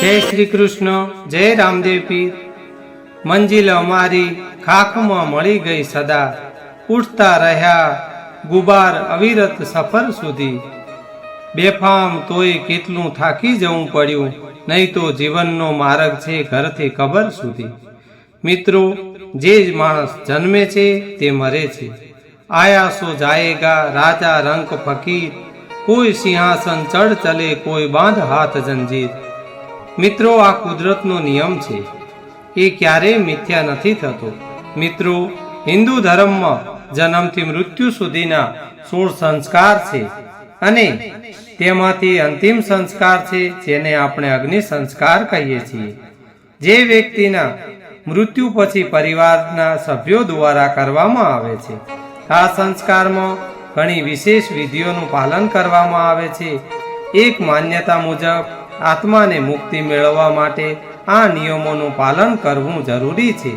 જય શ્રી કૃષ્ણ, જય રામદેવ મંજિલ અમારી ખાખમાં મળી ગઈ સદા. ઉઠતા રહ્યા ગુબાર અવિરત સફર સુધી. બેફામ તોય કેટલું થાકી જવું પડ્યું, નહીં તો જીવનનો માર્ગ છે ઘરથી કબર સુધી. મિત્રો, જે જ માણસ જન્મે છે તે મરે છે. આયાસો જાયેગા, રાજા રંક ફકીર. કોઈ સિંહાસન ચડ ચલે, કોઈ બાંધ હાથ જંજીર. મિત્રો, આ કુદરતનો નિયમ છે એ ક્યારેય મિથ્યા નથી થતો. મિત્રો, હિન્દુ ધર્મમાં જન્મથી મૃત્યુ સુધીના સોળ સંસ્કાર છે અને તેમાંથી અંતિમ સંસ્કાર છે જેને આપણે અગ્નિ સંસ્કાર કહીએ છીએ. જે વ્યક્તિના મૃત્યુ પછી પરિવારના સભ્યો દ્વારા કરવામાં આવે છે. આ સંસ્કારમાં ઘણી વિશેષ વિધિઓનું પાલન કરવામાં આવે છે. એક માન્યતા મુજબ આત્માને મુક્તિ મેળવવા માટે આ નિયમોનું પાલન કરવું જરૂરી છે.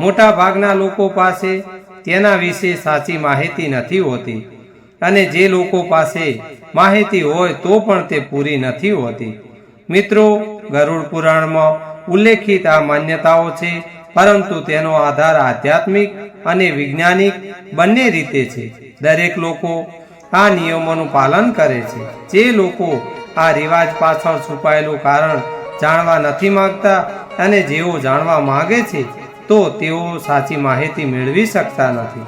મોટા ભાગના લોકો પાસે તેના વિશે સાચી માહિતી નથી હોતી અને જે લોકો પાસે માહિતી હોય તો પણ તે પૂરી નથી હોતી. મિત્રો, ગરુડ પુરાણમાં ઉલ્લેખિત આ માન્યતાઓ છે, પરંતુ તેનો આધાર આધ્યાત્મિક અને વૈજ્ઞાનિક બંને રીતે છે. દરેક લોકો આ નિયમોનું પાલન કરે છે. જે લોકો આ રિવાજ પાછળ છુપાયેલું કારણ જાણવા નથી માંગતા અને જેઓ જાણવા માંગે છે, તો તેઓ સાચી માહિતી મેળવી શકતા નથી.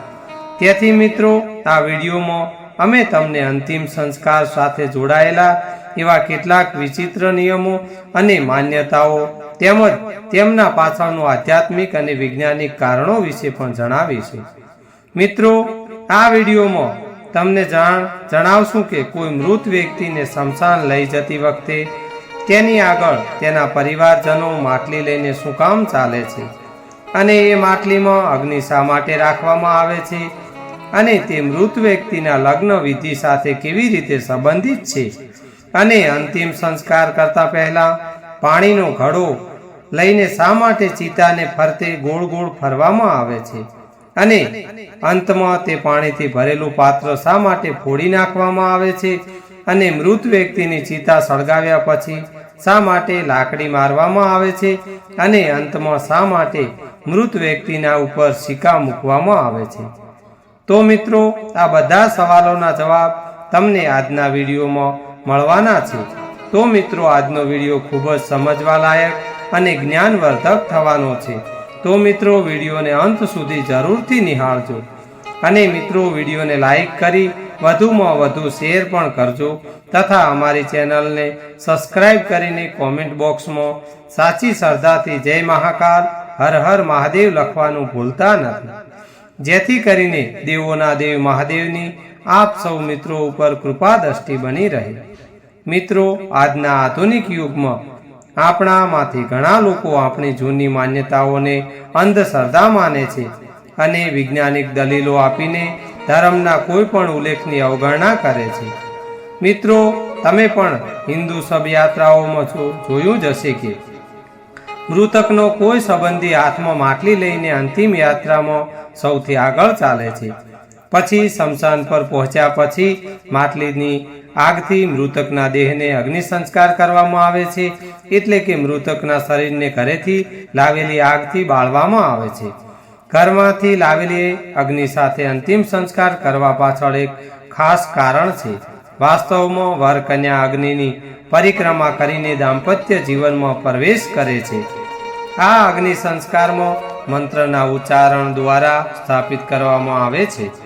તેથી મિત્રો, આ વિડીયોમાં અમે તમને અંતિમ સંસ્કાર સાથે જોડાયેલા એવા કેટલાક વિચિત્ર નિયમો અને માન્યતાઓ તેમજ તેમના પાછળનું આધ્યાત્મિક અને વૈજ્ઞાનિક કારણો વિશે પણ જણાવીશું. મિત્રો, આ વિડીયોમાં તમને જાણ, જણાવશું કે કોઈ મૃત વ્યક્તિને શમશાન લઈ જતી વખતે તેની આગળ તેના પરિવારજનો માટલી લઈને શું કામ ચાલે છે? અને એ માટલીમાં અગ્નિ શા માટે રાખવામાં આવે છે? અને તે મૃત વ્યક્તિના લગ્ન વિધિ સાથે કેવી રીતે સંબંધિત છે? અને અંતિમ સંસ્કાર કરતા પહેલા પાણીનો ઘડો લઈને શા માટે ચિતાને ફરતે ગોળ ગોળ ફરવામાં આવે છે? અને અંતમાં તે પાણીથી ભરેલું પાત્ર શા માટે ફોડી નાખવામાં આવે છે? અને મૃત વ્યક્તિની ચિતા સળગાવ્યા પછી શા માટે લાકડી મારવામાં આવે છે? અને અંતમાં શા માટે મૃત વ્યક્તિના ઉપર સિક્કા મૂકવામાં આવે છે? તો મિત્રો, આ બધા સવાલોના જવાબ તમને આજના વિડીયોમાં મળવાના છે. તો મિત્રો, આજનો વીડિયો ખૂબ જ સમજવા લાયક અને જ્ઞાનવર્ધક થવાનો છે. તો મિત્રો વિડીયોને અંત સુધી જરૂરથી નિહાળજો. અને મિત્રો વિડીયોને લાઈક કરી વધુમાં વધુ શેર પણ કરજો તથા અમારી ચેનલને સબસ્ક્રાઇબ કરીને કોમેન્ટ બોક્સમાં સાચી શ્રદ્ધાથી જય મહાકાલ, હર હર મહાદેવ લખવાનું ભૂલતા નથી. જેથી કરીને દેવોના દેવ મહાદેવની આપ સૌ મિત્રો ઉપર કૃપા દ્રષ્ટિ બની રહે. મિત્રો, આજના આધુનિક યુગમાં આપણામાંથી ઘણા લોકો આપણી જૂની માન્યતાઓને અંધશ્રદ્ધા માને છે અને વૈજ્ઞાનિક દલીલો આપીને ધર્મના કોઈ પણ ઉલ્લેખની અવગણના કરે છે. મિત્રો, તમે પણ હિન્દુ શબયાત્રાઓમાં જોયું જ હશે કે મૃતકનો કોઈ સંબંધી હાથમાં માટલી લઈને અંતિમ યાત્રામાં સૌથી આગળ ચાલે છે. પછી શમશાન પર પહોંચ્યા પછી માટલીની આગથી મૃતકના દેહને અગ્નિ સંસ્કાર કરવામાં આવે છે. એટલે કે મૃતકના શરીરને ઘરેથી લાવેલી આગથી બાળવામાં આવે છે. ઘરમાંથી લાવેલી અગ્નિ સાથે અંતિમ સંસ્કાર કરવા પાછળ એક ખાસ કારણ છે. વાસ્તવમાં વર કન્યા અગ્નિની પરિક્રમા કરીને દાંપત્ય જીવનમાં પ્રવેશ કરે છે. આ અગ્નિ સંસ્કારમાં મંત્રના ઉચ્ચારણ દ્વારા સ્થાપિત કરવામાં આવે છે.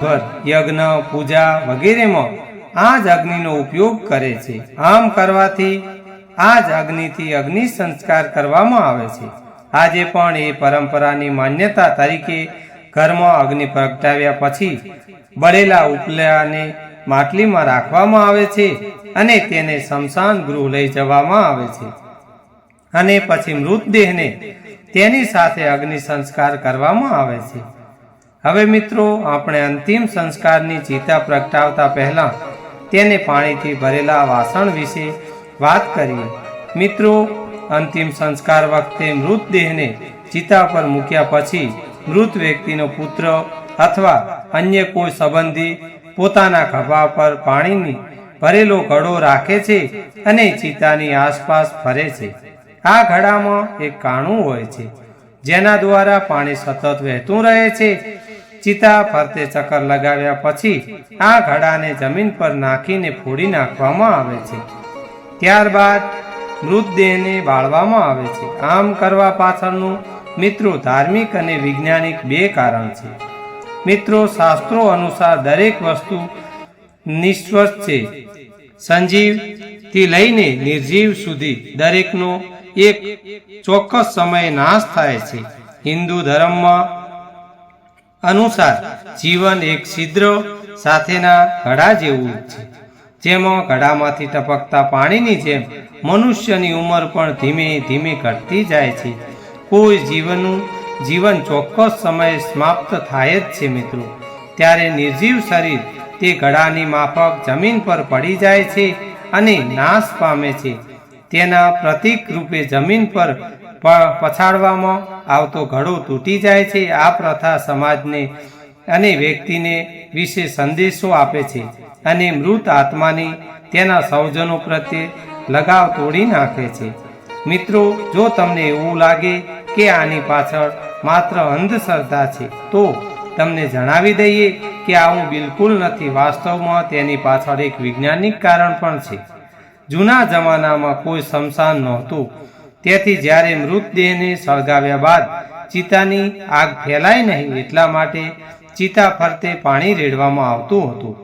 ઘર યજ્ઞ, પૂજા વગેરેમાં આ જ અગ્નિનો ઉપયોગ કરે છે. આમ કરવાથી આ જ અગ્નિથી અગ્નિ સંસ્કાર કરવામાં આવે છે. આજે પણ એ પરંપરાની માન્યતા તરીકે ઘરમાં અગ્નિ પ્રગટાવ્યા પછી બળેલા ઉપલાને માટલીમાં રાખવામાં આવે છે અને તેને શમશાન ગૃહ લઈ જવામાં આવે છે. અને પછી મૃતદેહને તેની સાથે અગ્નિ સંસ્કાર કરવામાં આવે છે. હવે મિત્રો, આપણે અંતિમ સંસ્કારની ચિતા પ્રગટાવતા પહેલા તેને પાણીથી ભરેલા વાસણ વિશે વાત કરીએ. મિત્રો, અંતિમ સંસ્કાર વખતે મૃતદેહને ચિતા પર મૂક્યા પછી મૃત વ્યક્તિનો પુત્ર અથવા અન્ય કોઈ સંબંધી પોતાના ખભા પર પાણીની ભરેલો ઘડો રાખે છે અને ચિતાની આસપાસ ફરે છે. આ ઘડામાં એક કાણું હોય છે. જેના દ્વારા પાણી સતત વહેતું રહે છે. ચિતા ફરતે ચક્કર લગાવ્યા પછી આ ઘડાને જમીન પર નાખીને ફોડી નાખવામાં આવે છે. ત્યારબાદ મૃતદેહને બાળવામાં આવે છે. આમ કરવા પાછળનું મિત્રો ધાર્મિક અને વૈજ્ઞાનિક બે કારણ છે. મિત્રો શાસ્ત્રો અનુસાર દરેક વસ્તુ નિશ્વત છે. સંજીવથી લઈને નિર્જીવ સુધી દરેકનો એક ચોક્કસ સમયે નાશ થાય છે. હિન્દુ ધર્મમાં અનુસાર જીવન એક છિદ્ર સાથેના ઘડા જેવું છે. જેમાં ઘડામાંથી ટપકતા પાણીની જેમ મનુષ્યની ઉંમર પણ ધીમે ધીમે ઘટતી જાય છે. કોઈ જીવનનું જીવન ચોક્કસ સમયે સમાપ્ત થાય જ છે મિત્રો. ત્યારે નિર્જીવ શરીર તે ઘડાની માફક જમીન પર પડી જાય છે અને નાશ પામે છે. તેના પ્રતીક રૂપે જમીન પર પછાડવામાં આવતો ઘડો તૂટી જાય છે. આ પ્રથા સમાજને અને વ્યક્તિને વિશે સંદેશો આપે છે અને મૃત આત્માની તેના સૌજનો પ્રત્યે લગાવ તોડી નાખે છે. મિત્રો, જો તમને એવું લાગે કે આની પાછળ માત્ર અંધશ્રદ્ધા છે, તો તમને જણાવી દઈએ કે આવું બિલકુલ નથી. વાસ્તવમાં તેની પાછળ એક વૈજ્ઞાનિક કારણ પણ છે. જૂના જમાનામાં કોઈ શમશાન નહોતું. તેથી જ્યારે મૃતદેહને સળગાવ્યા બાદ ચિતાની આગ ફેલાય નહીં એટલા માટે ચિતા ફરતે પાણી રેડવામાં આવતું હતું.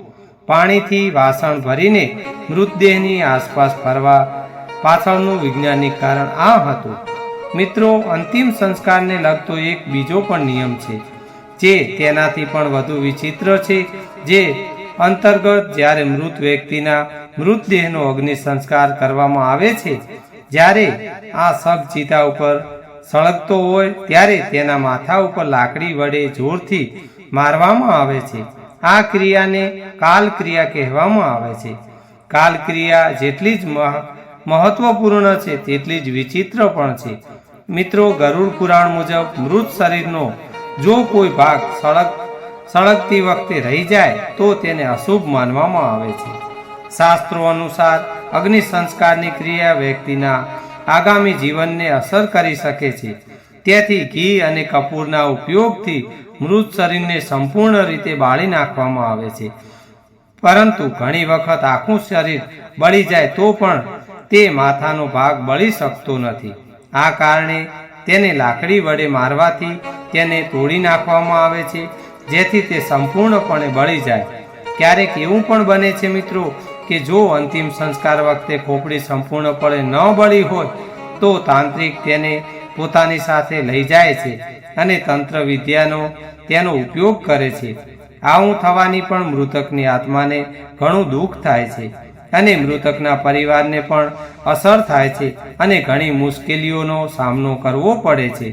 પાણીથી વાસણ ભરીને મૃતદેહની આસપાસ ફરવા પાછળનું વૈજ્ઞાનિક કારણ આ હતું. મિત્રો, અંતિમ સંસ્કારને લગતો એક બીજો પણ નિયમ છે, જે તેનાથી પણ વધુ વિચિત્ર છે, જે અંતર્ગત જ્યારે મૃત વ્યક્તિના મૃતદેહનો અગ્નિ સંસ્કાર કરવામાં આવે છે, જ્યારે આ શબ ચિતા ઉપર સળગતો હોય, ત્યારે તેના માથા ઉપર લાકડી વડે જોરથી મારવામાં આવે છે. આ ક્રિયાને કાલ ક્રિયા કહેવામાં આવે છે. કાલ ક્રિયા જેટલી જ મહ- મહત્વપૂર્ણ છે, તેટલી જ વિચિત્ર પણ છે. મિત્રો, ગરુડ પુરાણ મુજબ મૃત શરીરનો જો કોઈ ભાગ સળગ સળગતી વખતે રહી જાય તો તેને અશુભ માનવામાં આવે છે. શાસ્ત્રો અનુસાર અગ્નિ સંસ્કારની ક્રિયા વ્યક્તિના આગામી જીવનને અસર કરી શકે છે. તેથી ઘી અને કપૂરના ઉપયોગથી મૃત શરીરને સંપૂર્ણ રીતે બાળી નાખવામાં આવે છે. પરંતુ ઘણી વખત આખું શરીર બળી જાય તો પણ તે માથાનો ભાગ બળી શકતો નથી. આ કારણે તેને લાકડી વડે મારવાથી તેને તોડી નાખવામાં આવે છે. જેથી તે સંપૂર્ણપણે બળી જાય. ક્યારેક એવું પણ બને છે મિત્રો કે જો અંતિમ સંસ્કાર વખતે ખોપડી સંપૂર્ણપણે ન બળી હોય, તો તાંત્રિક તેને પોતાની સાથે લઈ જાય છે અને તંત્ર વિદ્યાનો તેનો ઉપયોગ કરે છે. આવું થવાની પણ મૃતકની આત્માને ઘણું દુઃખ થાય છે અને મૃતકના પરિવારને પણ અસર થાય છે અને ઘણી મુશ્કેલીઓનો સામનો કરવો પડે છે.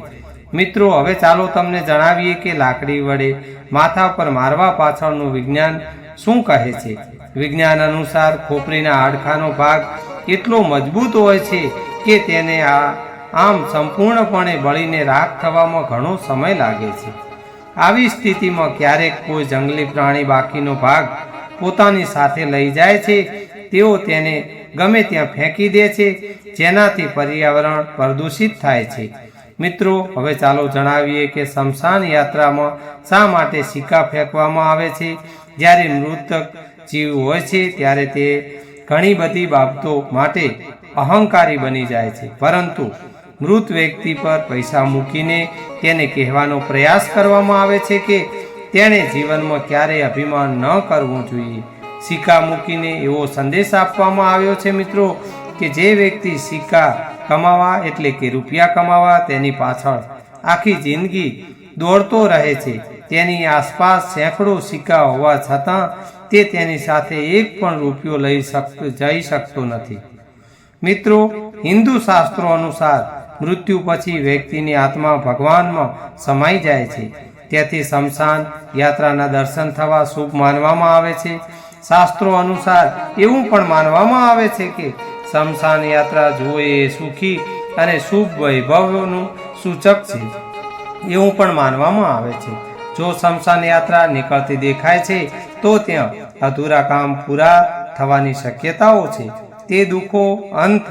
મિત્રો, હવે ચાલો તમને જણાવીએ કે લાકડી વડે માથા પર મારવા પાછળનું વિજ્ઞાન શું કહે છે? વિજ્ઞાન અનુસાર ખોપરીના હાડકાનો ભાગ એટલો મજબૂત હોય છે કે તેને આ આમ સંપૂર્ણપણે બળીને રાખ થવામાં ઘણો સમય લાગે છે. આવી સ્થિતિમાં ક્યારેક કોઈ જંગલી પ્રાણી બાકીનો ભાગ પોતાની સાથે લઈ જાય છે, તેઓ તેને ગમે ત્યાં ફેંકી દે છે, જેનાથી પર્યાવરણ પ્રદૂષિત થાય છે. મિત્રો, હવે ચાલો જણાવીએ કે શમશાન યાત્રામાં શા માટે સિક્કા ફેંકવામાં આવે છે? જ્યારે મૃતક જીવ હોય છે, ત્યારે તે ઘણી બધી બાબતો માટે અહંકારી બની જાય છે. પરંતુ મૃત વ્યક્તિ પર પૈસા મૂકીને તેને કહેવાનો પ્રયાસ કરવામાં આવે છે કે તેણે જીવનમાં ક્યારેય અભિમાન ન કરવું જોઈએ. સિક્કા મૂકીને એવો સંદેશ આપવામાં આવ્યો છે, મિત્રો. કે જે વ્યક્તિ સિક્કા કમાવા એટલે કે રૂપિયા કમાવા તેની પાછળ આખી જિંદગી દોડતો રહે છે. તેની આસપાસ સેંકડો સિક્કા હોવા છતાં તે તેની સાથે એક પણ રૂપિયો લઈ શકતો જઈ શકતો નથી. મિત્રો, હિન્દુ શાસ્ત્રો અનુસાર મૃત્યુ પછી વ્યક્તિની આત્મા ભગવાનમાં સમાઈ જાય છે. તેથી શમશાન યાત્રાના દર્શન થવા શુભ માનવામાં આવે છે. શાસ્ત્રો અનુસાર એવું પણ માનવામાં આવે છે કે શમશાન યાત્રા જોએ એ સુખી અને શુભ વૈભવનું સૂચક છે. એવું પણ માનવામાં આવે છે. જો શમશાન યાત્રા નીકળતી દેખાય છે, તો ત્યાં અધૂરા કામ પૂરા થવાની શક્યતાઓ છે. તે દુઃખો, અંત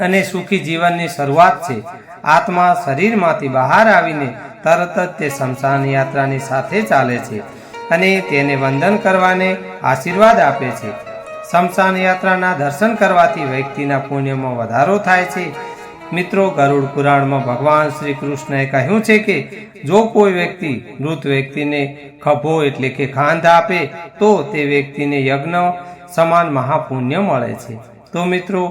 અને સુખી જીવનની શરૂઆત છે. આત્મા શરીરમાંથી બહાર આવીને તરત જ તે શમશાન યાત્રાની સાથે ચાલે છે અને તેને વંદન કરવાને આશીર્વાદ આપે છે. શમશાન યાત્રાના દર્શન કરવાથી વ્યક્તિના પુણ્યમાં વધારો થાય છે. મિત્રો, ગરુડ પુરાણમાં ભગવાન શ્રી કૃષ્ણએ કહ્યું છે કે, જો કોઈ વ્યક્તિ મૃત વ્યક્તિને ખભો એટલે કે ખાંધ આપે, તો તે વ્યક્તિને યજ્ઞ સમાન મહાપુણ્ય મળે છે. તો મિત્રો,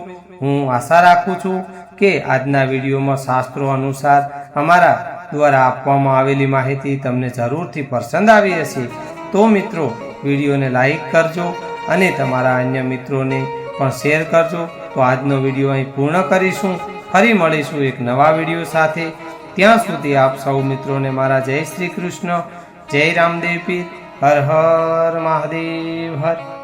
હું આશા રાખું છું કે આજના વિડીયોમાં શાસ્ત્રો અનુસાર અમારા દ્વારા આપવામાં આવેલી માહિતી તમને જરૂરથી પસંદ આવી હશે. તો મિત્રો, વિડીયોને લાઈક કરજો અને તમારા અન્ય મિત્રોને પણ શેર કરજો. તો આજનો વીડિયો અહીં પૂર્ણ કરીશું. ફરી મળીશું એક નવા વીડિયો સાથે. ત્યાં સુધી આપ સૌ મિત્રોને મારા જય શ્રી કૃષ્ણ. જય રામદેવ પીર. હર હર મહાદેવ હર.